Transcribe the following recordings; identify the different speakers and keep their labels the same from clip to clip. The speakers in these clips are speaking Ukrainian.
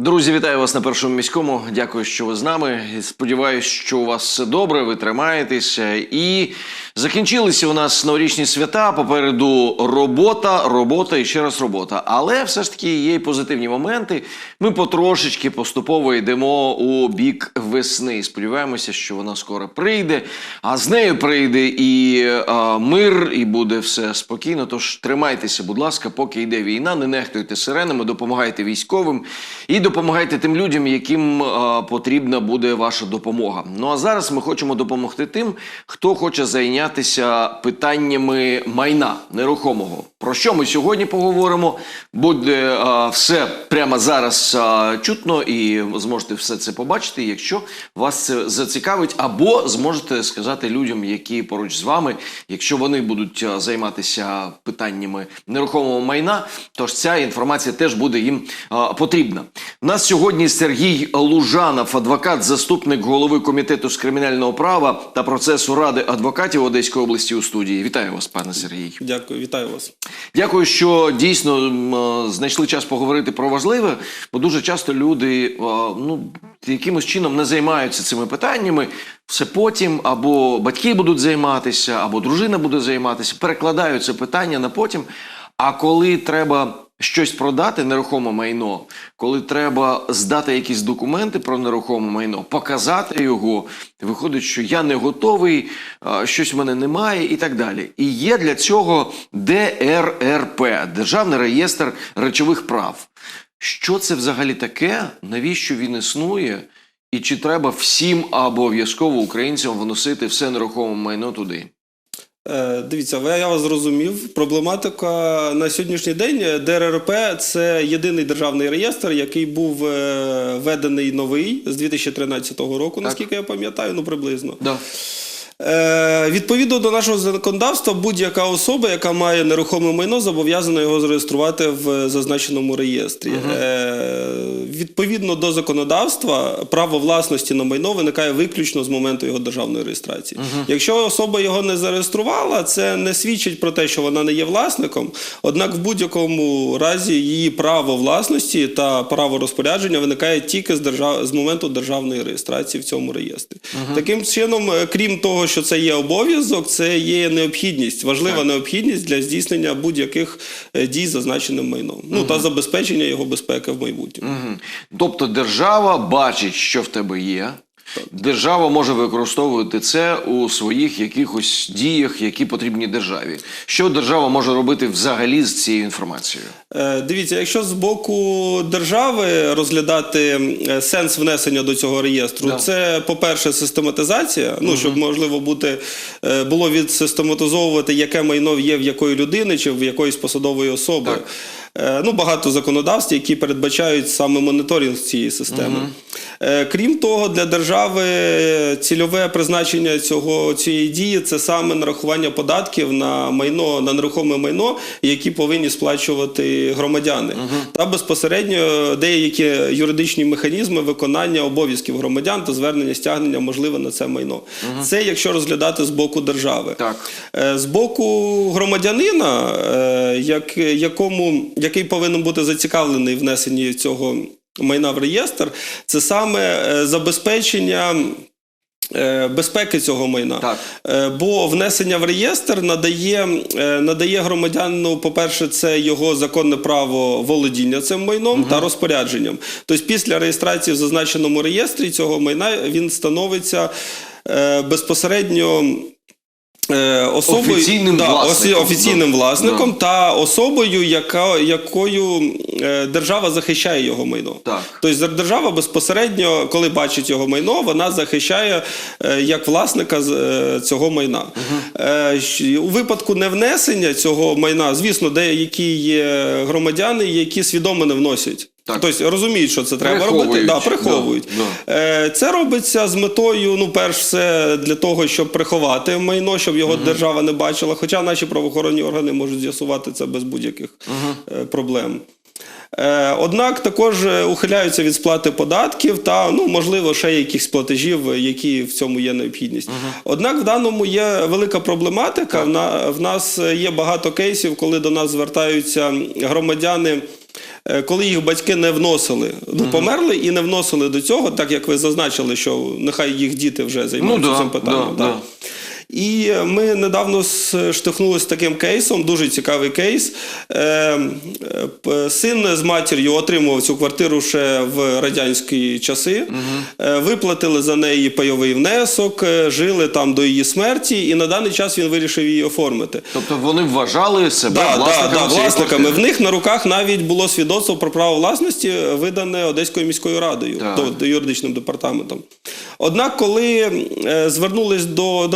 Speaker 1: Друзі, вітаю вас на першому міському. Дякую, що ви з нами. Сподіваюсь, що у вас все добре, ви тримаєтеся. І закінчилися у нас новорічні свята. Попереду робота, робота і ще раз робота. Але все ж таки є й позитивні моменти. Ми потрошечки поступово йдемо у бік весни. Сподіваємося, що вона скоро прийде. А з нею прийде і а, мир, і буде все спокійно. Тож тримайтеся, будь ласка, поки йде війна, не нехтуйте сиренами, допомагайте військовим і допомагайте тим людям, яким а, потрібна буде ваша допомога. Ну а зараз ми хочемо допомогти тим, хто хоче зайнятися питаннями майна нерухомого. Про що ми сьогодні поговоримо? Буде а, все прямо зараз а, чутно, і зможете все це побачити, якщо вас це зацікавить, або зможете сказати людям, які поруч з вами, якщо вони будуть займатися питаннями нерухомого майна, тож ця інформація теж буде їм а, потрібна. У нас сьогодні Сергій Лужанов, адвокат, заступник голови комітету з кримінального права та процесу ради адвокатів Одеської області у студії. Вітаю вас, пане Сергій.
Speaker 2: Дякую, вітаю вас.
Speaker 1: Дякую, що дійсно е, знайшли час поговорити про важливе, бо дуже часто люди е, ну, якимось чином не займаються цими питаннями. Все потім або батьки будуть займатися, або дружина буде займатися, перекладають це питання на потім. А коли треба щось продати, нерухоме майно, коли треба здати якісь документи про нерухоме майно, показати його, виходить, що я не готовий, щось в мене немає і так далі. І є для цього ДРРП Державний реєстр речових прав. Що це взагалі таке? Навіщо він існує? І чи треба всім або обов'язково українцям вносити все нерухоме майно туди?
Speaker 2: Е, дивіться, я вас зрозумів. Проблематика на сьогоднішній день е, ДРРП це єдиний державний реєстр, який був е, введений новий з 2013 року, наскільки я пам'ятаю, ну приблизно.
Speaker 1: Да.
Speaker 2: Е, відповідно до нашого законодавства, будь-яка особа, яка має нерухоме майно, зобов'язана його зареєструвати в зазначеному реєстрі. Е, відповідно до законодавства, право власності на майно виникає виключно з моменту його державної реєстрації. Якщо особа його не зареєструвала, це не свідчить про те, що вона не є власником. Однак, в будь-якому разі її право власності та право розпорядження виникає тільки з держав... з моменту державної реєстрації в цьому реєстрі. Таким чином, е, крім того, що це є обов'язок, це є необхідність, важлива необхідність для здійснення будь-яких е, дій зазначеним майном. Ну та забезпечення його безпеки в майбутньому.
Speaker 1: Угу. Тобто держава бачить, що в тебе є. Держава може використовувати це у своїх якихось діях, які потрібні державі. Що держава може робити взагалі з цією інформацією?
Speaker 2: Е, Дивіться, якщо з боку держави розглядати е, сенс внесення до цього реєстру,
Speaker 1: Да.
Speaker 2: це, по-перше, систематизація. Ну, щоб можливо бути е, було відсистематизовувати, яке майно є в якої людини чи в якоїсь посадової особи.
Speaker 1: Так.
Speaker 2: Е, Ну, багато законодавств, які передбачають саме моніторинг цієї системи. Е, Крім того, для держави цільове призначення цього цієї дії це саме нарахування податків на майно на нерухоме майно, які повинні сплачувати громадяни, та безпосередньо деякі юридичні механізми виконання обов'язків громадян та звернення стягнення можливе на це майно. Це якщо розглядати з боку держави.
Speaker 1: Так.
Speaker 2: Е, З боку громадянина, е, як, якому, який повинен бути зацікавлений внесенні цього майна в реєстр, це саме е, забезпечення. е, Безпеки цього майна,
Speaker 1: Так.
Speaker 2: Е, бо внесення в реєстр надає, надає громадянину, по-перше, це його законне право володіння цим майном та розпорядженням. Тобто, після реєстрації в зазначеному реєстрі цього майна він становиться безпосередньо. Е, Особою
Speaker 1: Офіційним
Speaker 2: да,
Speaker 1: власником,
Speaker 2: офіційним
Speaker 1: да.
Speaker 2: власником та особою, яка, якою е, держава захищає його майно.
Speaker 1: Так.
Speaker 2: Тобто держава безпосередньо, коли бачить його майно, вона захищає е, як власника цього майна. Е, У випадку невнесення цього майна, звісно, деякі є громадяни, які свідомо не вносять.
Speaker 1: Так.
Speaker 2: Тобто розуміють, що це треба
Speaker 1: Приховують.
Speaker 2: робити. Да, приховують.
Speaker 1: Да,
Speaker 2: Е, Це робиться з метою, ну, перш все, для того, щоб приховати майно, щоб його держава не бачила. Хоча наші правоохоронні органи можуть з'ясувати це без будь-яких е, проблем. Е, Однак також ухиляються від сплати податків та, ну, можливо, ще якихось платежів, які в цьому є необхідність. Однак в даному є велика проблематика. В, на, в нас є багато кейсів, коли до нас звертаються громадяни. Е, коли їх батьки не вносили, ну померли і не вносили до цього, так як ви зазначили, що нехай їх діти вже займаються
Speaker 1: Ну да,
Speaker 2: цим питанням.
Speaker 1: да,
Speaker 2: да.
Speaker 1: да.
Speaker 2: І ми недавно штовхнулися з таким кейсом, дуже цікавий кейс. Е, е, Син з матір'ю отримував цю квартиру ще в радянські часи, Е, виплатили за неї пайовий внесок, е, жили там до її смерті, і на даний час він вирішив її оформити.
Speaker 1: Тобто вони вважали себе
Speaker 2: Да, да,
Speaker 1: власниками,
Speaker 2: да,
Speaker 1: цієї
Speaker 2: власниками. В них на руках навіть було свідоцтво про право власності, видане Одеською міською радою,
Speaker 1: Так.
Speaker 2: до, юридичним департаментом. Однак, коли е, звернулись до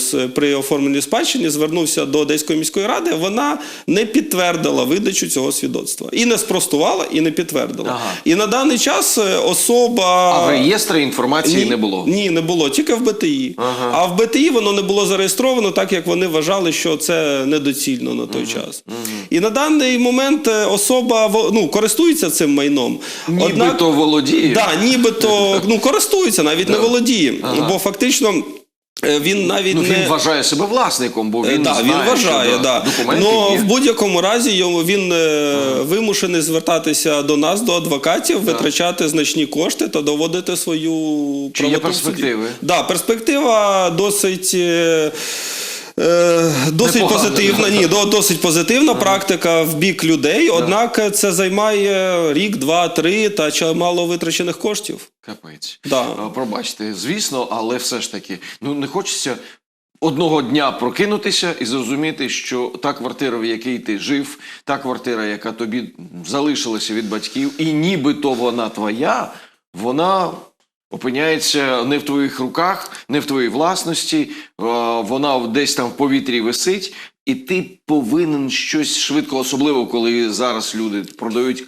Speaker 2: нотаріус при оформленні спадщини, звернувся до Одеської міської ради, вона не підтвердила видачу цього свідоцтва. І не спростувала, і не підтвердила.
Speaker 1: Ага.
Speaker 2: І на даний час е, особа.
Speaker 1: А в реєстрі інформації не було.
Speaker 2: Ні, не було, тільки в БТІ.
Speaker 1: Ага.
Speaker 2: А в БТІ воно не було зареєстровано, так як вони вважали, що це недоцільно на той час. І на даний момент е, особа ну, користується цим майном.
Speaker 1: Нібито володіє.
Speaker 2: Да, нібито ну, користується, навіть не володіє. Бо фактично він навіть
Speaker 1: Ну,
Speaker 2: не.
Speaker 1: вважає себе власником, бо
Speaker 2: Е,
Speaker 1: він
Speaker 2: да,
Speaker 1: знає,
Speaker 2: він вважає,
Speaker 1: що
Speaker 2: да. Но
Speaker 1: є.
Speaker 2: в будь-якому разі йому він е, вимушений звертатися до нас, до адвокатів, витрачати значні кошти та доводити свою
Speaker 1: Чи є
Speaker 2: правоту
Speaker 1: перспективи?
Speaker 2: Да, перспектива досить. е, е, Досить
Speaker 1: Непогано.
Speaker 2: позитивна, ні, досить позитивна практика в бік людей, однак це займає рік, два, три та чимало витрачених коштів.
Speaker 1: Капець.
Speaker 2: Да.
Speaker 1: Пробачте, звісно, але все ж таки, ну не хочеться одного дня прокинутися і зрозуміти, що та квартира, в якій ти жив, та квартира, яка тобі залишилася від батьків, і нібито вона твоя, вона. Опиняється не в твоїх руках, не в твоїй власності, е, вона десь там в повітрі висить, і ти повинен щось швидко, особливо коли зараз люди продають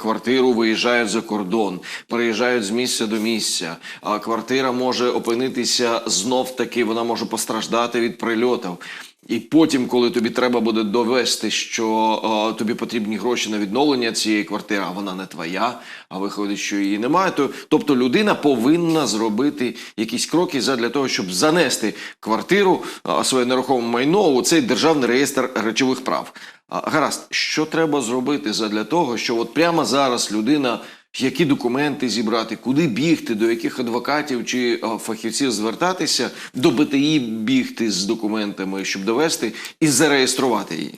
Speaker 1: квартиру, виїжджають за кордон, переїжджають з місця до місця. А квартира може опинитися знов таки, вона може постраждати від прильотів. І потім, коли тобі треба буде довести, що е, тобі потрібні гроші на відновлення цієї квартири, а вона не твоя, а виходить, що її немає. То, тобто людина повинна зробити якісь кроки для того, щоб занести квартиру, е, своє нерухоме майно у цей державний реєстр речових прав. А, гаразд, що треба зробити для того, щоб от прямо зараз людина. Які документи зібрати, куди бігти, до яких адвокатів чи е, фахівців звертатися, до БТІ бігти з документами, щоб довести і зареєструвати її.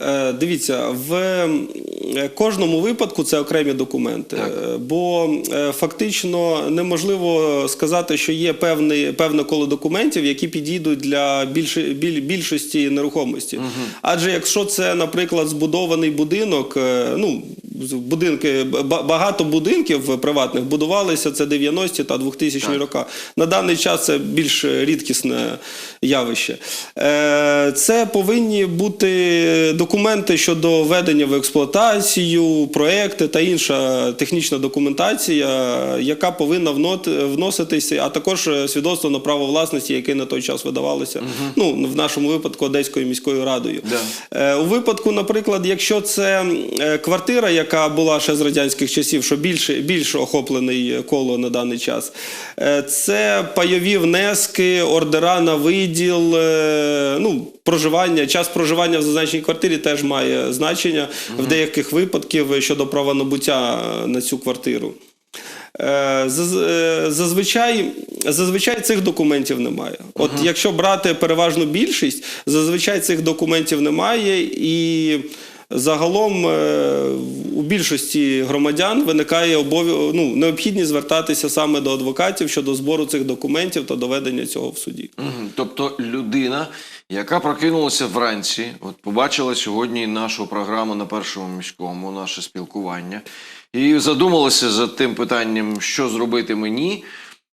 Speaker 2: Е, Дивіться, в е, кожному випадку це окремі документи,
Speaker 1: Так.
Speaker 2: Е, бо фактично неможливо сказати, що є певний, певне коло документів, які підійдуть для більш, біль, більшості нерухомості. Адже якщо це, наприклад, збудований будинок, ну будинки багато будинків приватних будувалися це 90-ті та 2000 ні роки. На даний час це більш рідкісне явище. Це повинні бути документи щодо введення в експлуатацію, проекти та інша технічна документація, яка повинна вноситися, а також свідоцтво на право власності, яке на той час видавалося. Ну в нашому випадку Одеською міською радою.
Speaker 1: Да.
Speaker 2: Е, У випадку, наприклад, якщо це е, квартира, яка була ще з радянських часів, що більше, більш охоплений коло на даний час, е, це пайові внески, ордера на виділ, е, ну, проживання, час проживання в зазначеній квартирі теж має значення в деяких випадків щодо права набуття на цю квартиру. Е, е, Зазвичай, зазвичай цих документів немає. От якщо брати переважну більшість, зазвичай цих документів немає, і загалом е, у більшості громадян виникає обов'я- ну, необхідність звертатися саме до адвокатів щодо збору цих документів та доведення цього в суді.
Speaker 1: Тобто людина, яка прокинулася вранці, от побачила сьогодні нашу програму на першому міському, наше спілкування, і задумалася за тим питанням, що зробити мені.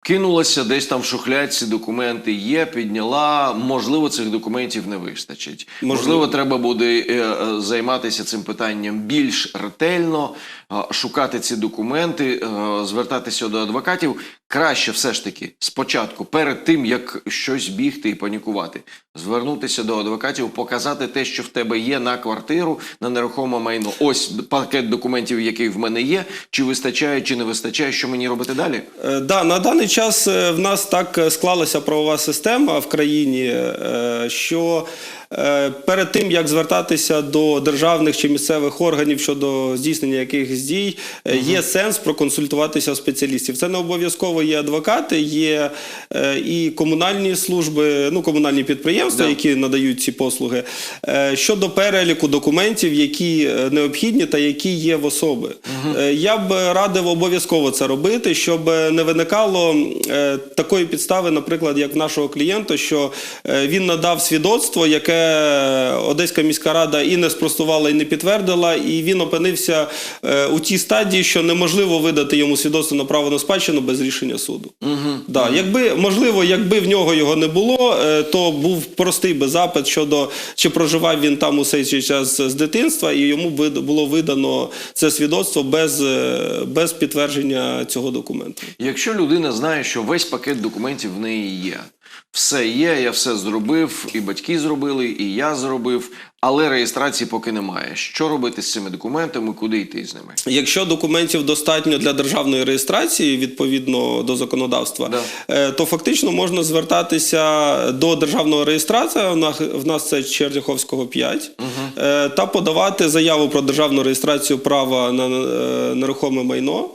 Speaker 1: Кинулася десь там в шухлядці, документи є, підняла. Можливо, цих документів не вистачить.
Speaker 2: Можливо.
Speaker 1: Можливо, треба буде е, е, займатися цим питанням більш ретельно, е, шукати ці документи, е, звертатися до адвокатів. Краще все ж таки спочатку, перед тим як щось бігти і панікувати, звернутися до адвокатів, показати те, що в тебе є на квартиру, на нерухоме майно. Ось пакет документів, який в мене є. Чи вистачає, чи не вистачає, що мені робити далі?
Speaker 2: Е, Да, на даний час е, в нас так е, склалася правова система в країні, що перед тим як звертатися до державних чи місцевих органів щодо здійснення якихось дій, е, є сенс проконсультуватися у спеціалістів. Це не обов'язково є адвокати, є е, і комунальні служби, ну комунальні підприємства,
Speaker 1: Да.
Speaker 2: які надають ці послуги. Е, Щодо переліку документів, які е, необхідні та які є в особи. Е, Я б радив обов'язково це робити, щоб не виникало е, такої підстави, наприклад, як в нашого клієнта, що е, він надав свідоцтво, яке Одеська міська рада і не спростувала, і не підтвердила, і він опинився е, у тій стадії, що неможливо видати йому свідоцтво на право на спадщину без рішення суду. Да, якби можливо, якби в нього його не було, е, то був простий би запит щодо чи проживав він там усе цей час з дитинства, і йому було видано це свідоцтво без, е, без підтвердження цього документу.
Speaker 1: Якщо людина знає, що весь пакет документів в неї є, все є, я все зробив, і батьки зробили, і я зробив, але реєстрації поки немає. Що робити з цими документами, куди йти з ними?
Speaker 2: Якщо документів достатньо для державної реєстрації відповідно до законодавства,
Speaker 1: Да.
Speaker 2: е, то фактично можна звертатися до державного реєстратора. В нас- це Черняховського 5, е, та подавати заяву про державну реєстрацію права на е, нерухоме майно.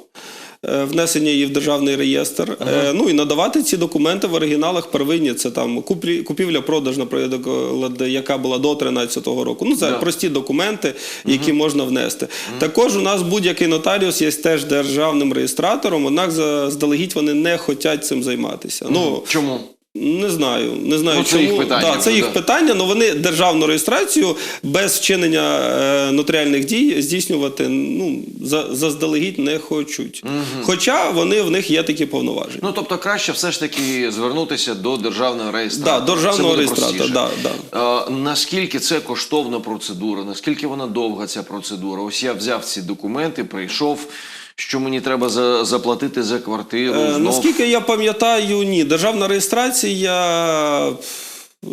Speaker 2: Е, Внесення її в державний реєстр, Е, ну і надавати ці документи в оригіналах первинні. Це там купівля-продаж, наприклад, яка була до 13-го року. Ну це
Speaker 1: Да.
Speaker 2: прості документи, які можна внести. Також у нас будь-який нотаріус є теж державним реєстратором, однак заздалегідь вони не хочуть цим займатися. Ну
Speaker 1: Чому?
Speaker 2: Не знаю, не знаю
Speaker 1: Ну, це
Speaker 2: чому.
Speaker 1: їх питання
Speaker 2: Да, це їх питання, але вони державну реєстрацію без вчинення е, нотаріальних дій здійснювати ну за, заздалегідь не хочуть. Хоча вони в них є такі повноваження.
Speaker 1: Ну тобто краще все ж таки звернутися до державного
Speaker 2: Да, державного реєстратора,
Speaker 1: простіше.
Speaker 2: да,
Speaker 1: Е, наскільки це коштовна процедура, наскільки вона довга ця процедура? Ось я взяв ці документи, прийшов. Що мені треба за, заплатити за квартиру?
Speaker 2: Е. Наскільки я пам'ятаю, ні. Державна реєстрація,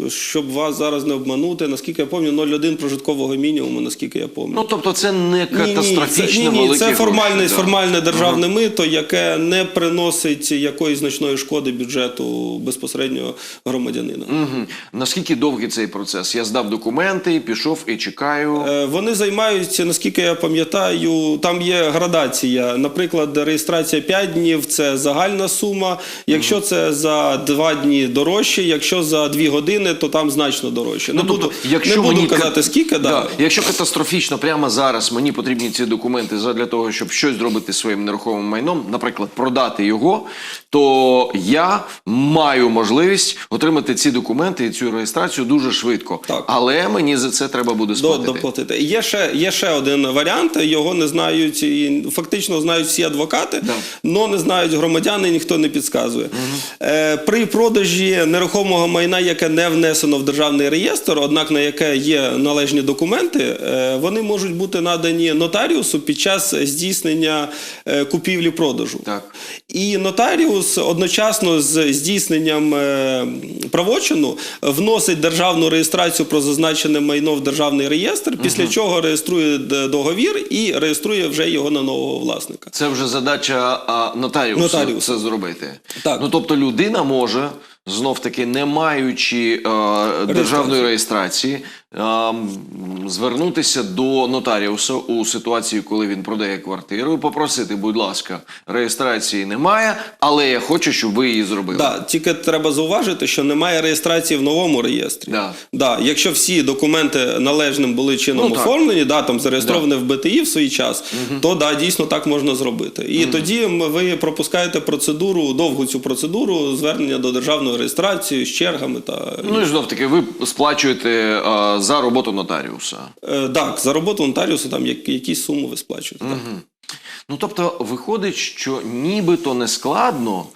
Speaker 2: щоб вас зараз не обманути, наскільки я пам'ятаю, 0,1 прожиткового мінімуму, наскільки я пам'ятаю.
Speaker 1: Ну тобто це не катастрофічно
Speaker 2: ні, ні, це формальне,
Speaker 1: да.
Speaker 2: формальне державне мито, яке не приносить якоїсь значної шкоди бюджету безпосередньо громадянина.
Speaker 1: Мгм. Наскільки довгий цей процес? Я здав документи, пішов і чекаю.
Speaker 2: Е, Вони займаються, наскільки я пам'ятаю, там є градація. Наприклад, реєстрація 5 днів це загальна сума. Якщо це за 2 дні дорожче, якщо за 2 години, то там значно дорожче. Не буду, не буду
Speaker 1: мені
Speaker 2: казати скільки, да.
Speaker 1: Да. Якщо катастрофічно прямо зараз мені потрібні ці документи для того, щоб щось зробити своїм нерухомим майном, наприклад, продати його, то я маю можливість отримати ці документи і цю реєстрацію дуже швидко.
Speaker 2: Так.
Speaker 1: Але мені за це треба буде сплатити.
Speaker 2: доплатити. Є ще, є ще один варіант. Його не знають і фактично знають всі адвокати,
Speaker 1: Да.
Speaker 2: але не знають громадяни, ніхто не підказує. Е, при продажі нерухомого майна, яке не внесено в державний реєстр, однак на яке є належні документи, е, вони можуть бути надані нотаріусу під час здійснення е, купівлі-продажу.
Speaker 1: Так.
Speaker 2: І нотаріус одночасно з здійсненням е, правочину вносить державну реєстрацію про зазначене майно в державний реєстр, після чого реєструє договір і реєструє вже його на нового власника.
Speaker 1: Це вже задача нотаріуса,
Speaker 2: Нотаріуса.
Speaker 1: це зробити.
Speaker 2: Так.
Speaker 1: Ну тобто людина може знов таки, не маючи е, державної реєстрації, звернутися до нотаріуса у ситуації, коли він продає квартиру, і попросити, будь ласка, реєстрації немає, але я хочу, щоб ви її зробили.
Speaker 2: Да, тільки треба зауважити, що немає реєстрації в новому реєстрі.
Speaker 1: Да.
Speaker 2: Да, якщо всі документи належним були чином
Speaker 1: Ну,
Speaker 2: оформлені, да, там зареєстровані в БТІ в свій час, то да, дійсно так можна зробити. І тоді м- ви пропускаєте процедуру, довгу цю процедуру звернення до державної реєстрації з чергами та
Speaker 1: Ну і знов таки, ви сплачуєте е, за роботу нотаріуса.
Speaker 2: Е, так, за роботу нотаріусу там як, якісь суми ви сплачуєте. так.
Speaker 1: Ну тобто, виходить, що нібито не складно,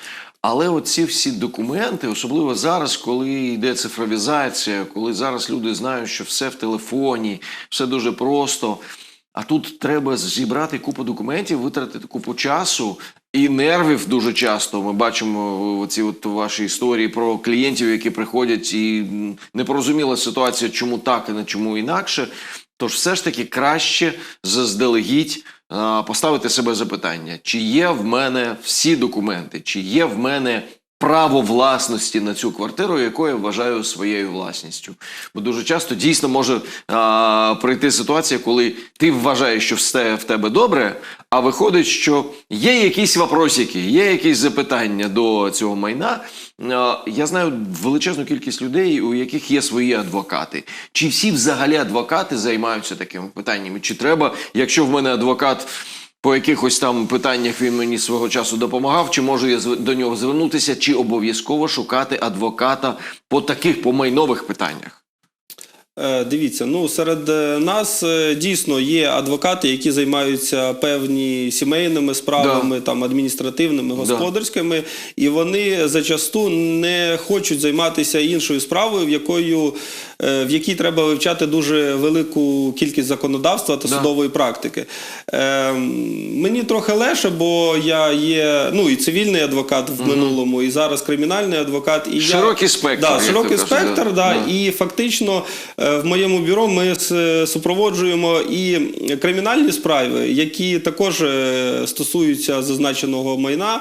Speaker 1: але оці всі документи, особливо зараз, коли йде цифровізація, коли зараз люди знають, що все в телефоні, все дуже просто. А тут треба зібрати купу документів, витратити купу часу І нервів дуже часто. Ми бачимо ці от ваші історії про клієнтів, які приходять, і непорозуміла ситуація, чому так і не чому інакше. Тож все ж таки краще заздалегідь поставити себе запитання, чи є в мене всі документи, чи є в мене право власності на цю квартиру, яку я вважаю своєю власністю. Бо дуже часто дійсно може а, прийти ситуація, коли ти вважаєш, що все в тебе добре, а виходить, що є якісь вопросики, є якісь запитання до цього майна. А, Я знаю величезну кількість людей, у яких є свої адвокати. Чи всі взагалі адвокати займаються такими питаннями? Чи треба, якщо в мене адвокат по якихось там питаннях він мені свого часу допомагав, чи можу я до нього звернутися, чи обов'язково шукати адвоката по таких по майнових питаннях?
Speaker 2: Е, Дивіться, ну серед е, нас е, дійсно є адвокати, які займаються певні сімейними справами, там адміністративними, господарськими, і вони зачасту не хочуть займатися іншою справою, в якою в якій треба вивчати дуже велику кількість законодавства та
Speaker 1: Да.
Speaker 2: судової практики. Е, Мені трохи легше, бо я є ну і цивільний адвокат в минулому, і зараз кримінальний адвокат. І
Speaker 1: Широкий
Speaker 2: я,
Speaker 1: спектр,
Speaker 2: Да, широкий спектр,
Speaker 1: да.
Speaker 2: да, і фактично е, в моєму бюро ми супроводжуємо і кримінальні справи, які також е, стосуються зазначеного майна,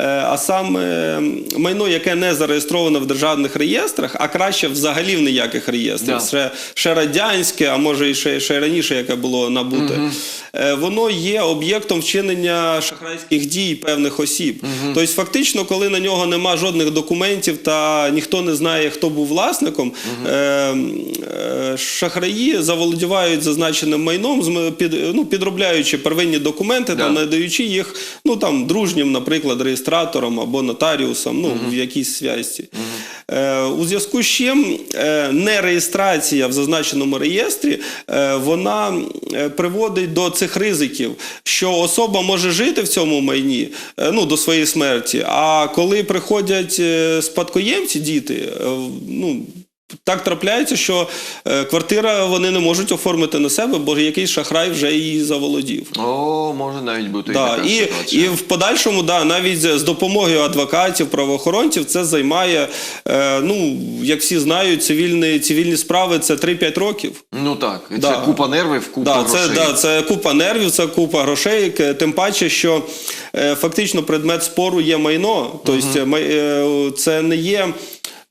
Speaker 2: Е, а саме майно, яке не зареєстроване в державних реєстрах, а краще взагалі в ніяких реєстрах.
Speaker 1: Да.
Speaker 2: Ще, ще радянське, а може і ще, ще раніше, яке було набуте. Е, Воно є об'єктом вчинення шахрайських дій певних осіб. Тобто, фактично, коли на нього нема жодних документів та ніхто не знає, хто був власником, е, шахраї заволодівають зазначеним майном, під, ну, підробляючи первинні документи,
Speaker 1: Да.
Speaker 2: там, надаючи їх ну, там, дружнім, наприклад, реєстраторам або нотаріусам, ну, в якійсь зв'язці. Е, у зв'язку з чим е, нереєстрація в зазначеному реєстрі е, вона е, приводить до цих ризиків, що особа може жити в цьому майні е, ну, до своєї смерті. А коли приходять е, спадкоємці, діти, е, ну. Так трапляється, що е, квартира вони не можуть оформити на себе, бо якийсь шахрай вже її заволодів.
Speaker 1: О, може навіть бути і
Speaker 2: Да,
Speaker 1: така
Speaker 2: і,
Speaker 1: ситуація.
Speaker 2: і в подальшому, да, навіть з допомогою адвокатів, правоохоронців, це займає, е, ну, як всі знають, цивільні, цивільні справи це 3-5 років.
Speaker 1: Ну так, і
Speaker 2: Да.
Speaker 1: це купа нервів, купа
Speaker 2: Да,
Speaker 1: грошей.
Speaker 2: це, да, це купа нервів, це купа грошей. Тим паче, що е, фактично предмет спору є майно. Тобто май- е, це не є.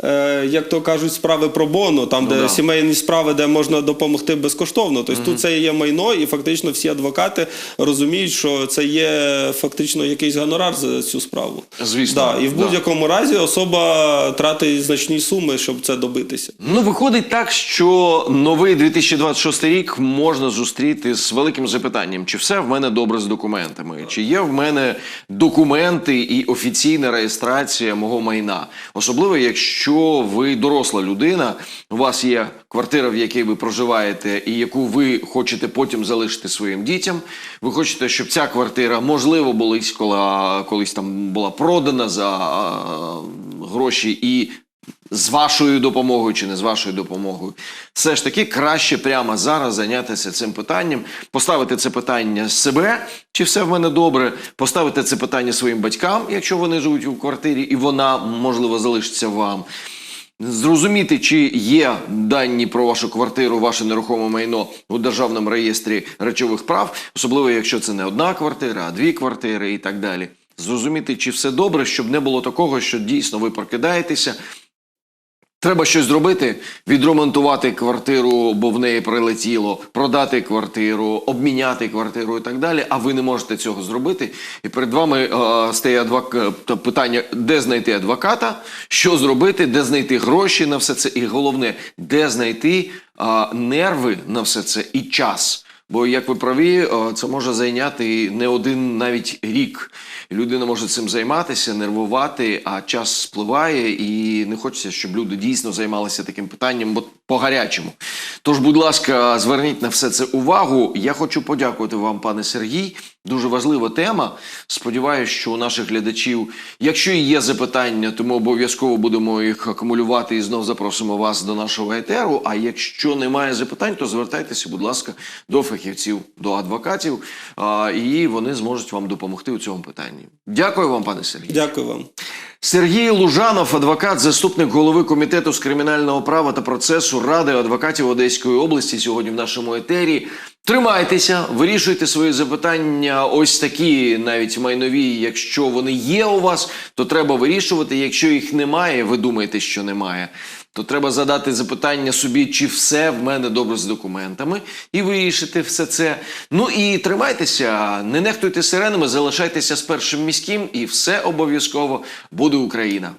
Speaker 2: Е, Як то кажуть, справи про боно, там,
Speaker 1: Ну
Speaker 2: де
Speaker 1: да.
Speaker 2: сімейні справи, де можна допомогти безкоштовно. Тобто тут це є майно, і фактично всі адвокати розуміють, що це є фактично якийсь гонорар за цю справу.
Speaker 1: Звісно,
Speaker 2: Да, і в будь-якому разі особа тратить значні суми, щоб це добитися.
Speaker 1: Ну, виходить так, що новий 2026 рік можна зустріти з великим запитанням: чи все в мене добре з документами, чи є в мене документи і офіційна реєстрація мого майна. Особливо, якщо ви доросла людина, у вас є квартира, в якій ви проживаєте, і яку ви хочете потім залишити своїм дітям. Ви хочете, щоб ця квартира, можливо, коли, колись там була продана за гроші і з вашою допомогою чи не з вашою допомогою, все ж таки краще прямо зараз зайнятися цим питанням, поставити це питання себе, чи все в мене добре, поставити це питання своїм батькам, якщо вони живуть у квартирі, і вона можливо залишиться вам. Зрозуміти, чи є дані про вашу квартиру, ваше нерухоме майно у державному реєстрі речових прав, особливо якщо це не одна квартира, а дві квартири і так далі. Зрозуміти, чи все добре, щоб не було такого, що дійсно ви прокидаєтеся, Треба щось зробити, відремонтувати квартиру, бо в неї прилетіло, продати квартиру, обміняти квартиру і так далі. А ви не можете цього зробити. І перед вами е, стає адвок... е, питання, де знайти адвоката, що зробити, де знайти гроші на все це, і головне, де знайти е, нерви на все це і час. Бо, як ви праві, це може зайняти не один навіть рік. Людина може цим займатися, нервувати, а час спливає, і не хочеться, щоб люди дійсно займалися таким питанням бо по-гарячому. Тож, будь ласка, зверніть на все це увагу. Я хочу подякувати вам, пане Сергій. Дуже важлива тема. Сподіваюсь, що у наших глядачів, якщо і є запитання, то ми обов'язково будемо їх акумулювати і знов запросимо вас до нашого етеру. А якщо немає запитань, то звертайтеся, будь ласка, до фахівців, до адвокатів, і вони зможуть вам допомогти у цьому питанні. Дякую вам, пане Сергію.
Speaker 2: Дякую вам.
Speaker 1: Сергій Лужанов, адвокат, заступник голови комітету з кримінального права та процесу Ради адвокатів Одеської області. Сьогодні в нашому етері. Тримайтеся, вирішуйте свої запитання. Ось такі, навіть майнові. Якщо вони є у вас, то треба вирішувати. Якщо їх немає, ви думаєте, що немає. То треба задати запитання собі, чи все в мене добре з документами, і вирішити все це. Ну і тримайтеся, не нехтуйте сиренами, залишайтеся з першим міським, і все обов'язково буде Україна.